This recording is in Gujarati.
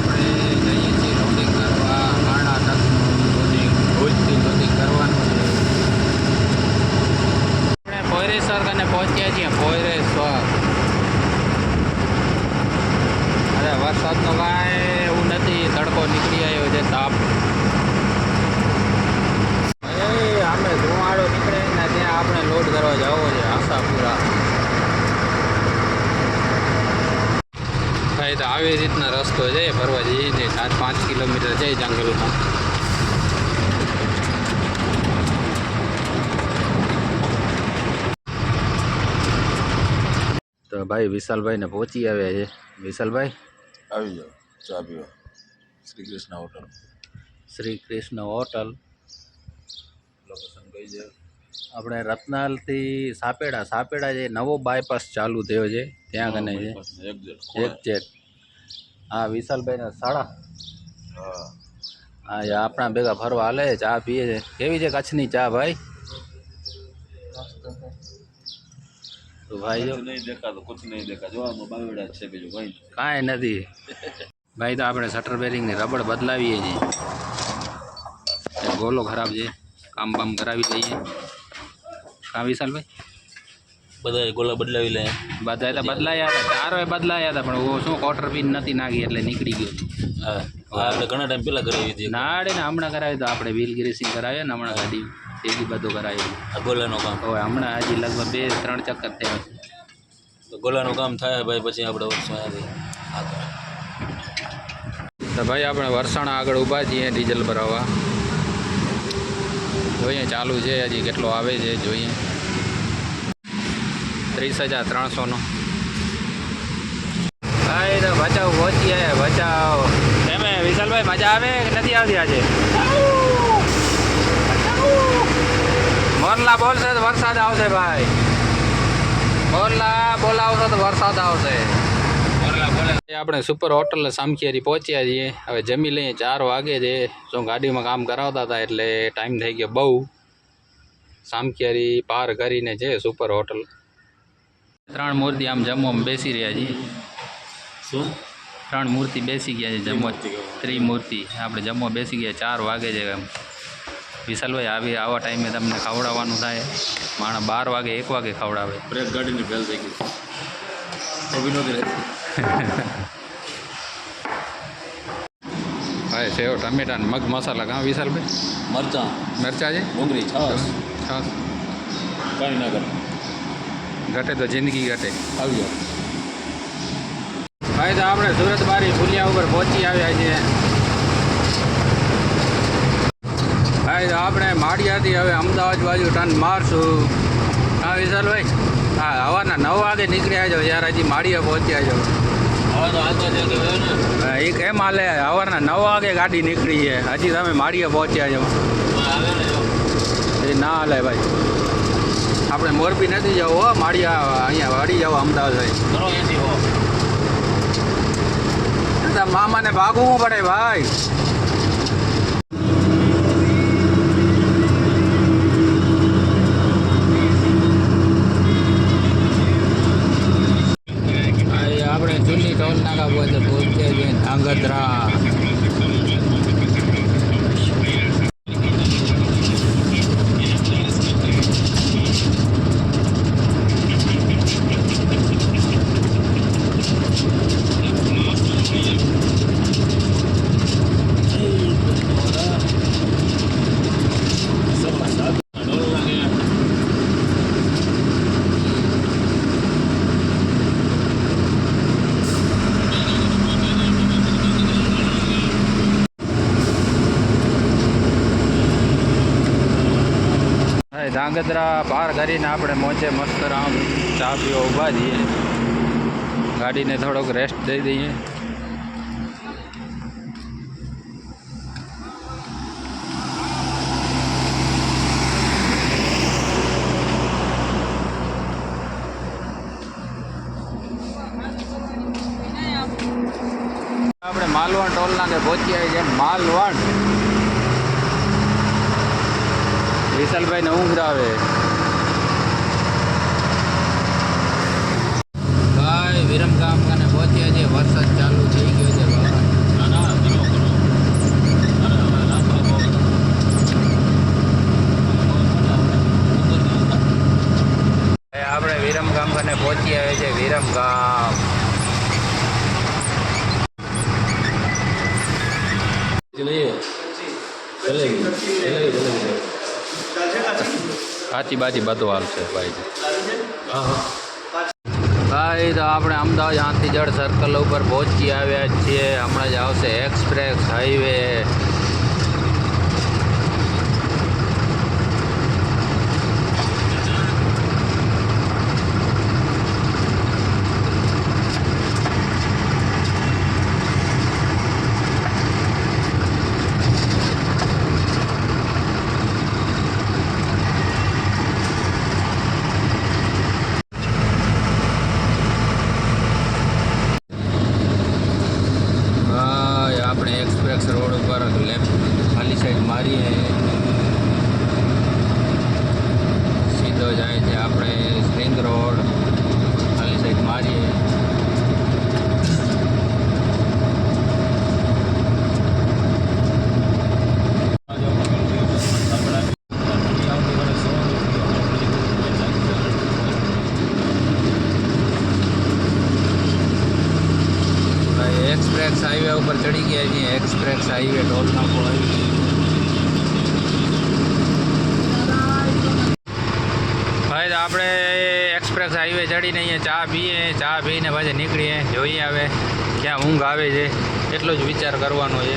આપણે જઈએ છીએ લોડિંગ કરવા કર્ણાટકનું લોડિંગ ભુજથી લોડિંગ કરવાનું છે. આપણે ભોયરેશ્વર કને પહોંચ્યા છીએ ભોયરેશ્વર અરે વરસાદનો કાંઈ એવું નથી, તડકો નીકળી આવ્યો છે તાપ એ આમે ધુમાડો નીકળે ને ત્યાં આપણે લોડ કરવા જવો છે આશાપુરા ભાઈ તો આવી રીતના રસ્તો છે ફરવા જઈએ છીએ સાત પાંચ કિલોમીટર છે જંગલમાં. તો ભાઈ વિશાલભાઈને પહોંચી આવ્યા છે. વિશાલભાઈ? આવી જાઓ ચા પીવા. Shri Krishna hotel. Shri Krishna hotel. Location કઈ જાય આપણે રત્નાલથી સાપેડા સાપેડા જે નવો બાયપાસ ચાલુ થયો છે ત્યાં કને છે? એક્ઝેક્ટ એક ચેક હા વિશાલભાઈના શાળા. હા. એ આપણા ભેગા ફરવા હાલે ચા પીએ છે. કેવી છે કચ્છની ચા ભાઈ? તો ભાઈ જો નહીં દેખાતો કુછ નહીં દેખા જોવામાં બાવડા જ છે બીજું ભાઈ કાંઈ નથી. ભાઈ તો આપણે શટર બેરિંગની રબડ બદલાવીએ છીએ. ગોલો ખરાબ છે. કામ બામ કરાવી લઈએ. કાં વિશાલભાઈ? બધા ગોલા બદલાવી લે. બધા તો બદલાયા હતા. ચારો બદલાયા હતા પણ શું કોટર પીન નથી નાખી એટલે નીકળી ગયું હા આપણે ઘણા ટાઈમ પહેલાં કરાવી હતી નાડે ને હમણાં કરાવી તો આપણે વ્હીલ ગ્રેસિંગ કરાવ્યા ને હમણાં ગાડી એ બી બધું કરાવ્યું ગોલાનું કામ. હવે હમણાં હજી લગભગ બે ત્રણ ચક્કર થયા છે. તો ગોલાનું કામ થાય ભાઈ પછી આપણે વર્ષમાં તો ભાઈ આપણે વરસાણા આગળ ઊભા છીએ ડીઝલ ભરાવવા જોઈએ ચાલુ છે હજી કેટલો આવે છે જોઈએ. ત્રીસ હજાર ત્રણસોનો. ભાઈ, તો બચાવ પહોંચી આવ્યા બચાવ. એમે વિશાલભાઈ, મજા આવે કે નથી આવતી આજે? મોરલા બોલશે તો વરસાદ આવશે, ભાઈ. મોરલા બોલાવશે તો વરસાદ આવશે. આપણે સુપર હોટલ સામખિયારી પહોંચ્યા છીએ. હવે જમી લઈએ, ચાર વાગે છે. શું ગાડીમાં કામ કરાવતા હતા એટલે ટાઈમ થઈ ગયો બહુ. સામખિયારી પાર કરીને છે સુપર હોટલ ત્રણ મૂર્તિ આમ જમવામાં બેસી રહ્યા છીએ. શું? ત્રણ મૂર્તિ બેસી ગયા છે જમવા. ત્રિમૂર્તિ આપણે જમવા બેસી ગયા ચાર વાગે છે એમ. વિશાલભાઈ આવી આવા ટાઈમે તમને ખવડાવવાનું થાય. માણસ બાર વાગે એક વાગે ખવડાવે. બ્રેક ગાડીની ફેલ થઈ ગઈ. હા સેવ ટમેટા મગ મસાલા કાં વિશાલભાઈ? મરચાં. મરચા છે? ડુંગળી છાસ છાસ કાંઈ ના ઘટે તો જિંદગી ઘટે. આવી જાઓ ભાઈ તો આપણે સુરત બારી ફુલિયા ઉપર પહોંચી આવ્યા છીએ. ભાઈ તો આપણે માળિયાથી હવે અમદાવાદ બાજુ ટન મારશું. હા વિશાલભાઈ હા હવાના નવ વાગે નીકળ્યા છો યાર હજી માળિયા પહોંચ્યા છો. એક તો હાલતા જગ્યા હોય ને? હા, એ કેમ હાલે? સવારના નવ વાગે ગાડી નીકળી છે. હજી તમે માળિયા પહોંચ્યા છો. એ ના હાલે ભાઈ. આપણે મોરબી નથી જવું હો માળિયા અહીંયા વાડી જાવ અમદાવાદ ભાઈ મામા ને મામાને ભાગવું પડે ભાઈ. અહીં ધાંગધ્રા પાર કરીને આપણે મોજે મસ્ત રામ ચા પીવા ઊભા જઈએ ગાડીને થોડોક રેસ્ટ દઈ દઈએ. આપણે માલવણ ટોલ નાકે પહોંચી આવી છે માલવણ. વિશાલભાઈ ને ઊંઘ આવે ભાઈ વિરમ ગામ કને પહોંચ્યા છે વરસાદ ચાલુ થઈ ગયો છે આપણે વિરમ ગામ કને પહોંચી આવે છે વિરમ ગામ કાચી બાચી બધું હાલશે ભાઈ. ભાઈ તો આપણે અમદાવાદ હાથીજળ સર્કલ ઉપર પહોંચી આવ્યા છીએ. હમણાં જ આવશે એક્સપ્રેસ હાઈવે ભાઈ આપણે એક્સપ્રેસ રોડ ઉપર લેફ્ટ ખાલી સાઈડ મારી જાય છે આપણે સ્પ્રિંગ રોડ ખાલી સાઈડ મારીએ ભાઈ એક્સપ્રેસ હાઈવે ઉપર ચડી ગયા છીએ એક્સપ્રેસ હાઈવે ટોલ નાકો આવી ભાઈ, તો આપણે એક્સપ્રેસ હાઈવે ચડીને અહીંયા ચા પીએ. ચા પીને પછી નીકળીએ. જોઈએ હવે ક્યાં ઊંઘ આવે છે. એટલો જ વિચાર કરવાનો છે.